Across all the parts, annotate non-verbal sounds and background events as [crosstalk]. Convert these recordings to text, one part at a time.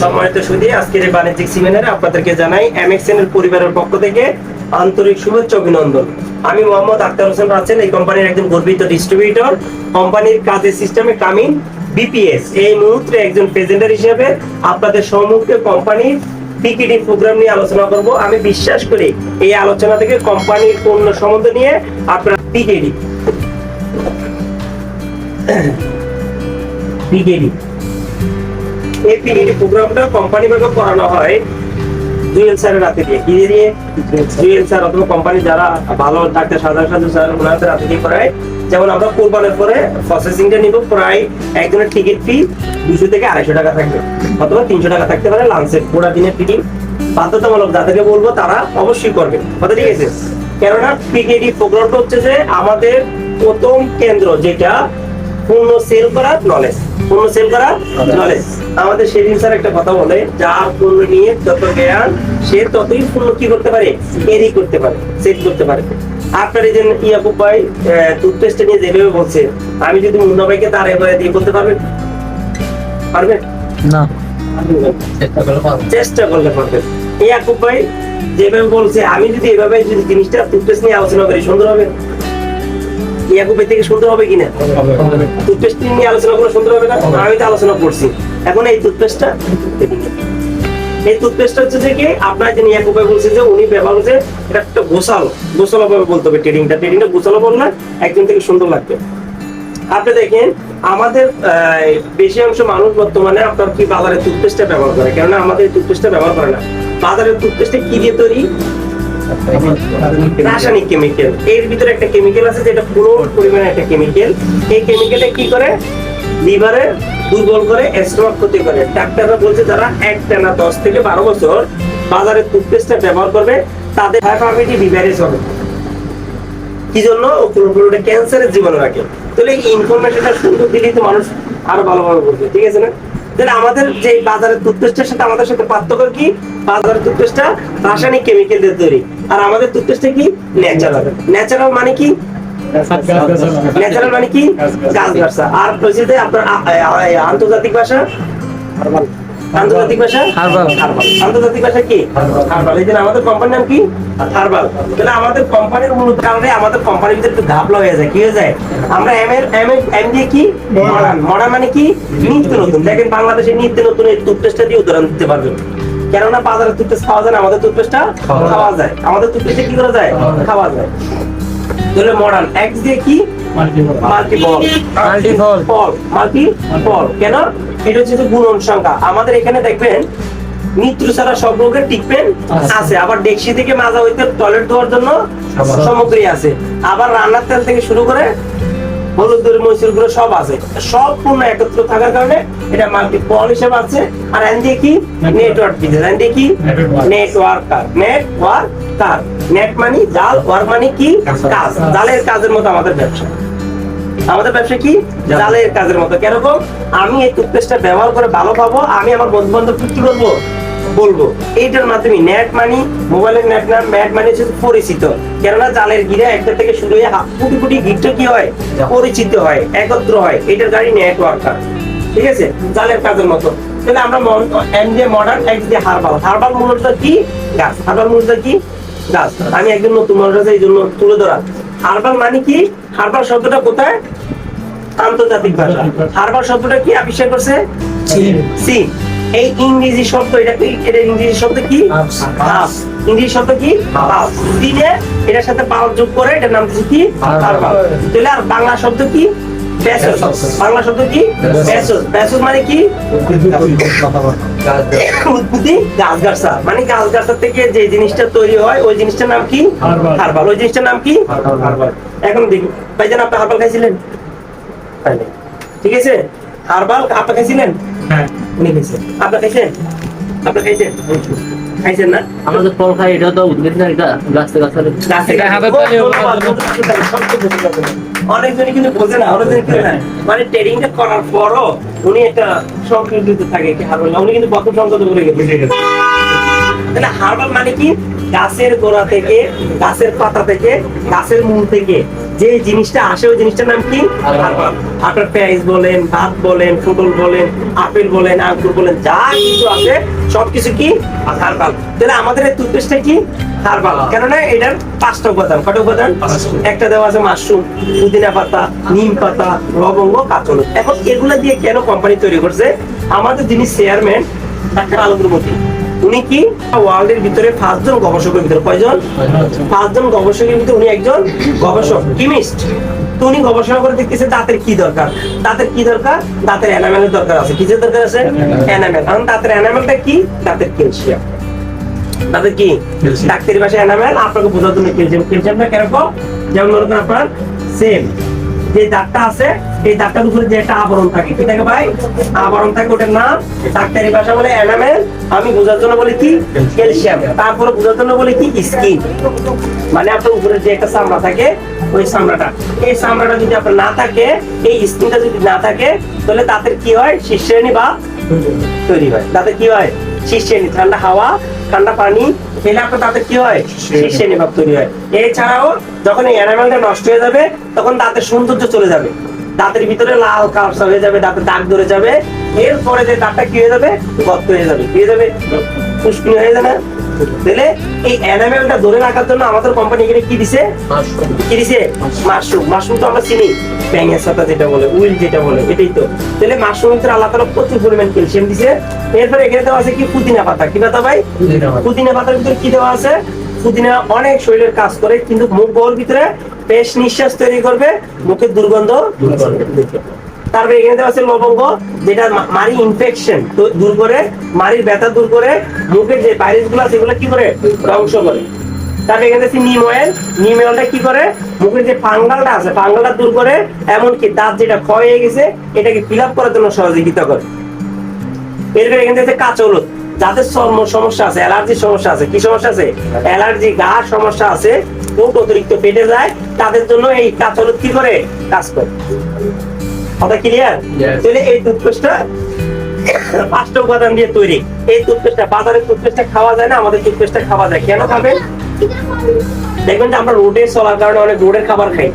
সম্মানিত সুদী আজকের বাণিজ্যিক সেমিনারে আপনাদেরকে জানাই এমএক্সএন এর পরিবারের পক্ষ থেকে আন্তরিক শুভেচ্ছা অভিনন্দন। আমি মোহাম্মদ আক্তার হোসেন রাসেল এই কোম্পানির একজন গর্বিত ডিস্ট্রিবিউটর কোম্পানির কাজের সিস্টেমে কামিং বিপিএস এই মুহূর্তে একজন প্রেজেন্টার হিসেবে আপনাদের সম্মুখে কোম্পানির পিকিডি প্রোগ্রাম নিয়ে আলোচনা করব। আমি বিশ্বাস করি এই আলোচনা থেকে কোম্পানির পণ্য সম্বন্ধে নিয়ে আপনারা পিকিডি পিকিডি [coughs] এই পিকিডি প্রোগ্রামটা কোম্পানি ভাবে করানো হয়। জুয়েল স্যারের রাতে দিয়ে। কি দিয়ে জুয়েল স্যার। অথবা কোম্পানি যারা ভালো ডাক্তার সাধারণ সাধু স্যার ওনাদের রাতে দিয়ে করায়। যেমন আমরা কোরবানের পরে প্রসেসিংটা নিব প্রায় একজনের টিকিট ফি দুশো থেকে আড়াইশো টাকা থাকবে। অথবা তিনশো টাকা থাকতে পারে লাঞ্চের পুরা দিনের টিকিট বাধ্যতামূলক যাদেরকে বলব তারা অবশ্যই করবে। কথা ঠিক আছে? কেননা পিকেডি প্রোগ্রামটা হচ্ছে যে আমাদের প্রথম কেন্দ্র যেটা পূর্ণ সেল করা নলেজ পূর্ণ সেল করা নলেজ আমাদের সেদিন স্যার একটা কথা বলে যার পূর্ণ নিয়ে যত জ্ঞান সে ততই পূর্ণ কি করতে পারে? ক্যারি করতে পারে সেট করতে পারে। আপনার এই যে ইয়াকুব ভাই টুথপেস্ট নিয়ে যেভাবে বলছে আমি যদি মুন্না ভাইকে তার এবারে দিয়ে বলতে পারবেন? পারবেন? না। চেষ্টা করলে পারবেন। ইয়াকুব ভাই যেভাবে বলছে আমি যদি এভাবে যদি জিনিসটা টুথপেস্ট নিয়ে আলোচনা করি সুন্দর হবে? ইয়াকুব ভাই থেকে সুন্দর হবে কিনা টুথপেস্ট নিয়ে আলোচনা করে সুন্দর হবে না? আমি তো আলোচনা করছি। এখন এই টুথপেস্টটা এই টুথপেস্টটা হচ্ছে কি, আপনার যে ইয়াকুব ভাই বলছে যে উনি ব্যবহার করছে, এটা একটা গোসালো গোসালো ভাবে বলতে হবে ট্রেডিংটা। ট্রেডিংটা গোসালো বললে একজন থেকে সুন্দর লাগবে। আপনি দেখেন, আমাদের বেশি অংশ মানুষ বর্তমানে আপনার কি বাজারে টুথপেস্টটা ব্যবহার করে? কেননা আমাদের টুথপেস্টটা ব্যবহার করে না। বাজারের টুথপেস্টে কি দিয়ে তৈরি? রাসায়নিক কেমিক্যাল এর ভিতরে একটা কেমিক্যাল আছে যেটা পুরো পরিমাণে একটা কেমিক্যাল এই কেমিক্যালটা কি করে? লিভারে দুর্বল করে স্টমাক ক্ষতি করে। ডাক্তাররা বলছে যারা এক টানা দশ থেকে বারো বছর বাজারে টুথপেস্টটা ব্যবহার করবে, তাদের হাইপারমিটি বিভাইরাস হবে। কি জন্য? ও পুরোপুরি ক্যান্সারের জীবন রাখে। তাহলে এই ইনফরমেশনটা সুন্দর দিলেই তো মানুষ আরও ভালোভাবে বুঝবে, ঠিক আছে না? তাহলে আমাদের যে বাজারের টুথপেস্টের সাথে আমাদের সাথে পার্থক্য কি? বাজারের টুথপেস্টটা রাসায়নিক কেমিক্যাল দিয়ে তৈরি। আর আমাদের টুথপেস্টটা কি? ন্যাচারাল ন্যাচারাল মানে কি? ন্যাচারাল মানে কি? গাছ গাছা আর হচ্ছে যে আপনার আন্তর্জাতিক ভাষা? আন্তর্জাতিক ভাষা? হারবাল। আন্তর্জাতিক ভাষা কি? হারবাল। এই আমাদের কোম্পানির নাম কি? হারবাল। তাহলে আমাদের কোম্পানির মূলত কারণে আমাদের কোম্পানির ভিতরে একটু ঘাপলা হয়ে যায়। কি হয়ে যায়? আমরা এম এর এম এর এম দিয়ে কি? মডার্ন মডার্ন মানে কি? নিত্য নতুন। দেখেন বাংলাদেশে নিত্য নতুন এই টুথপেস্টটা দিয়ে উদাহরণ দিতে পারবেন। কেননা বাজারে টুথপেস্ট খাওয়া যায় না আমাদের টুথপেস্টটা খাওয়া যায়। আমাদের টুথপেস্টে কি করা যায়। খাওয়া যায়। তাহলে মডার্ন এক্স দিয়ে কি? মাল্টি বল Multi-ball. মাল্টি বল কেন এটা হচ্ছে গুণন সংখ্যা। আমাদের এখানে দেখবেন মৃত্যু ছাড়া সব রোগের ট্রিটমেন্ট আছে। আবার ডেক্সি থেকে মাজা হইতে টয়লেট ধোয়ার জন্য সামগ্রী আছে। আবার রান্নার তেল থেকে শুরু করে হলুদ দই মসুর গুঁড়ো সব আছে। সব পূর্ণ একত্র থাকার কারণে এটা মাল্টি বল হিসেবে আছে। আর এন দিয়ে কি? নেটওয়ার্ক বিজনেস এন দিয়ে কি? নেটওয়ার্কার নেটওয়ার্কার নেট মানে জাল ওয়ার্ক মানে কি? কাজ জালের কাজের মতো আমাদের ব্যবসা। আমাদের ব্যবসা কি? জালের কাজের মতো। কেরকম? আমি এই টুথপেস্টটা ব্যবহার করে ভালো পাবো। আমি আমার বন্ধু বান্ধব কি করব বলব এইটার মাধ্যমে নেট মানি মোবাইলের নেট না নেট মানি হচ্ছে পরিচিত। কেননা জালের গিরা একটা থেকে শুরু হয়ে কোটি কোটি গিটটা কি হয়? পরিচিত হয় একত্র হয় এটার গাড়ি নেটওয়ার্কার ঠিক আছে? জালের কাজের মতো। তাহলে আমরা এম দিয়ে মডার্ন এক্স দিয়ে হারবাল হারবাল মূলত কি? গাছ হারবাল মূলত কি? গাছ আমি একজন নতুন মানুষ আছে এই জন্য তুলে ধরা। হারবাল মানে কি? হারবাল শব্দটা কোথায়? আন্তর্জাতিক ভাষা। হারবাল শব্দটা কি আবিষ্কার করছে? চীন। এই ইংরেজি শব্দ এটা কি? এটা ইংরেজি শব্দ কি। ইংরেজি শব্দ কি। চীনে এটার সাথে যোগ করে এটার নাম কি। তাহলে আর বাংলা শব্দ কি? বাংলা শব্দ কি? মানে কি? উদ্ভিদে গাছ গাছা। মানে গাছ গাছা থেকে যে জিনিসটা তৈরি হয় ওই জিনিসটার নাম কি। হারবাল ওই জিনিসটার নাম কি? এখন দেখি। ভাইজান আপনি হারবাল খাইছিলেন? ঠিক আছে? হারবাল আপনি খাইছিলেন? উনি খাইছেন আপনি খাইছেন? আপনি খাইছেন? খাইছেন না? আমাদের ফল খাই এটা তো উদ্ভিদ না এটা গাছ থেকে গাছে এটা হাতের তালি ও, ওখানে ধন্যবাদ, ধন্যবাদ। অনেকজনই কিন্তু বোঝে না অনেকজন কিন্তু মানে ট্রেডিংটা করার পরও উনি একটা থাকে কি হারবাল উনি কিন্তু প্রথম সংকল্প করে গেছে। তাহলে হারবাল মানে কি? গাছের গোড়া থেকে গাছের পাতা থেকে গাছের মূল থেকে। যে জিনিসটা আসে ওই জিনিসটার নাম কি? আপনার পেঁয়াজ বলেন ভাত বলেন পটল বলেন আপেল বলেন আঙ্কুর বলেন যা কিছু আছে সবকিছু কি? হার্বাল। তাহলে আমাদের এই টুথপেস্টটা কি? হার্বাল। কেননা এটার পাঁচটা উপাদান। কটা উপাদান? একটা দেওয়া আছে মাশরুম পুদিনা পাতা নিম পাতা লবঙ্গ কাঁচলক এখন এগুলা দিয়ে কেন কোম্পানি তৈরি করছে? আমাদের যিনি চেয়ারম্যান ডাক্তার আলমদুর উনি কি? ওয়ার্ল্ডের ভিতরে পাঁচজন গবেষকের ভিতরে। কয়জন? পাঁচজন গবেষকের ভিতরে উনি একজন গবেষক কিমিস্ট। তো উনি গবেষণা করে দেখতেছে দাঁতের কি দরকার। দাঁতের কি দরকার? দাঁতের এনামেলের দরকার আছে। কিসের দরকার আছে? এনামেল কারণ দাঁতের এনামেলটা কি? দাঁতের ক্যালসিয়াম দাঁতের কি? ডাক্তারি ভাষায় এনামেল আপনাকে বোঝার জন্য ক্যালসিয়াম ক্যালসিয়ামটা কীরকম? যেমন মনে করেন আপনার সেম যে দাগটা আছে, এই দাগটার উপরে যে একটা আবরণ থাকে। কি থাকে ভাই? আবরণ থাকে ওটার নাম ডাক্তারি ভাষা বলে এনামেল আমি বোঝার জন্য বলি কি? ক্যালসিয়াম তারপরে বোঝার জন্য বলি কি? স্কিন মানে আপনার উপরে যে একটা চামড়া থাকে, ওই চামড়াটা। এই চামড়াটা যদি আপনার না থাকে, এই স্কিনটা যদি না থাকে, তাহলে তাদের কি হয়? শীর্ষেণী বা তৈরি হয়। দাঁতের কি হয়? ঠান্ডা হাওয়া ঠান্ডা পানি খেলে আপনার তাতে কি হয়? ভাব তৈরি হয়। এছাড়াও যখন এই অ্যানিমালটা নষ্ট হয়ে যাবে তখন দাঁতের সৌন্দর্য চলে যাবে। দাঁতের ভিতরে লাল কালসা হয়ে যাবে দাঁতের দাগ ধরে যাবে। এরপরে যে দাঁতটা কি হয়ে যাবে? গর্ত হয়ে যাবে। কি হয়ে যাবে হয়ে না? তাহলে এই অ্যানিমালটা ধরে রাখার জন্য আমাদের কোম্পানি এখানে কি দিছে? কি দিছে? মাশরুম মাশরুম তো আমরা চিনি। ব্যাঙের সাথে যেটা বলে উইল যেটা বলে এটাই তো। তাহলে মাশরুমের ভিতরে আল্লাহ তাআলা প্রচুর পরিমাণ ক্যালসিয়াম দিছে। এরপরে এখানে দেওয়া আছে কি? পুদিনা পাতা। কি পাতা ভাই? পুদিনা পাতার ভিতরে কি দেওয়া আছে? পুদিনা অনেক শরীরের কাজ করে কিন্তু মুখ বহর ভিতরে বেশ নিঃশ্বাস তৈরি করবে মুখের দুর্গন্ধ দূর করবে তারপরে এখানে দেওয়া আছে লবঙ্গ, যেটা মারি ইনফেকশন দূর করে, মারির ব্যথা দূর করে, মুখের যে ভাইরাসগুলো সেগুলো কি করে? ধ্বংস করে। তারপরে এখানে আছে নিম অয়েল নিম অয়েলটা কি করে? মুখের যে ফাঙ্গালটা আছে, ফাঙ্গালটা দূর করে, এমনকি দাঁত যেটা ক্ষয় হয়ে গেছে, এটাকে ফিল আপ করার জন্য সহযোগিতা করে। এরপরে এখানে আছে কাঁচা হলুদ যাদের চর্ম সমস্যা আছে, অ্যালার্জির সমস্যা আছে। কি সমস্যা আছে? অ্যালার্জি, গা সমস্যা আছে পোট অতিরিক্ত পেটে যায়, তাদের জন্য এই কাঁচা হলুদ কি করে? কাজ করে। কথা ক্লিয়ার. তাহলে এই টুথপেস্টটা [coughs] পাঁচটা উপাদান দিয়ে তৈরি। এই টুথপেস্টটা বাজারের টুথপেস্টটা খাওয়া যায় না আমাদের টুথপেস্টটা খাওয়া যায়। কেন খাবে দেখবেন যে আমরা রোডে চলার কারণে অনেক রোডের খাবার খাই।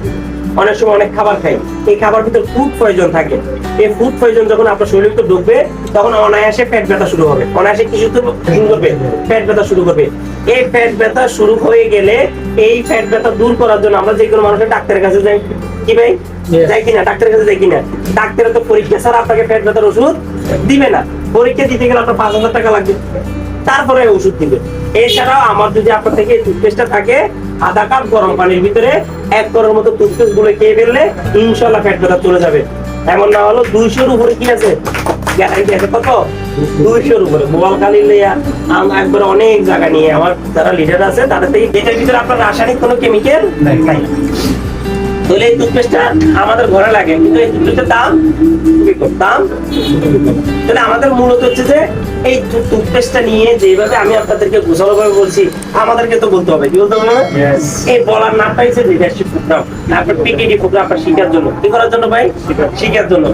অনেক সময় অনেক খাবার খাই। এই খাবার ভিতরে ফুড প্রয়োজন থাকে। এই ফুড প্রয়োজন যখন আপনার শরীরে একটু ঢুকবে তখন অনায়াসে পেট ব্যথা শুরু হবে। অনায়াসে কিছু তো শুরু করবে? পেট ব্যথা শুরু করবে। এই পেট ব্যথা শুরু হয়ে গেলে এই পেট ব্যথা দূর করার জন্য আমরা যে কোনো মানুষের ডাক্তারের কাছে যাই। কি ভাই. যাই কিনা? ডাক্তারের কাছে যাই কিনা? ডাক্তারের তো পরীক্ষা। ছাড়া আপনাকে পেট ব্যথার ওষুধ দিবে না। পরীক্ষা দিতে গেলে আপনার পাঁচ হাজার টাকা লাগবে। তারপরে ওষুধ দিবে। এছাড়াও আমার যদি আপনার থেকে টুথপেস্টটা থাকে আধা কাপ গরম পানির ভিতরে এক করার মতো টুথপেস্টগুলো খেয়ে ফেললে ইনশাল্লাহ পেট ব্যথা চলে যাবে। এমন না হলো দুইশোর উপরে কি আছে? গ্যারান্টি আছে কত? দুইশোর উপরে। মোবাইল খালি লইয়া একবার অনেক জায়গা নিয়ে আমার যারা লিডার আছে তাদের থেকে এটার ভিতরে আপনার রাসায়নিক কোনো কেমিক্যাল নাই। তাহলে এই টুথপেস্টটা আমাদের ঘরে লাগে কিন্তু এই টুথপেস্টের দাম খুবই কম। দাম তাহলে আমাদের মূলত হচ্ছে যে এই টুথপেস্টটা নিয়ে যেভাবে আমি আপনাদেরকে গোছালো ভাবে বলছি আমাদেরকে তো বলতে হবে কি বলতে হবে এই বলার নামটাই হচ্ছে লিডারশিপ প্রোগ্রাম আপনার প্রোগ্রাম আপনার শিখার জন্য। কি করার জন্য ভাই? শিখার জন্য।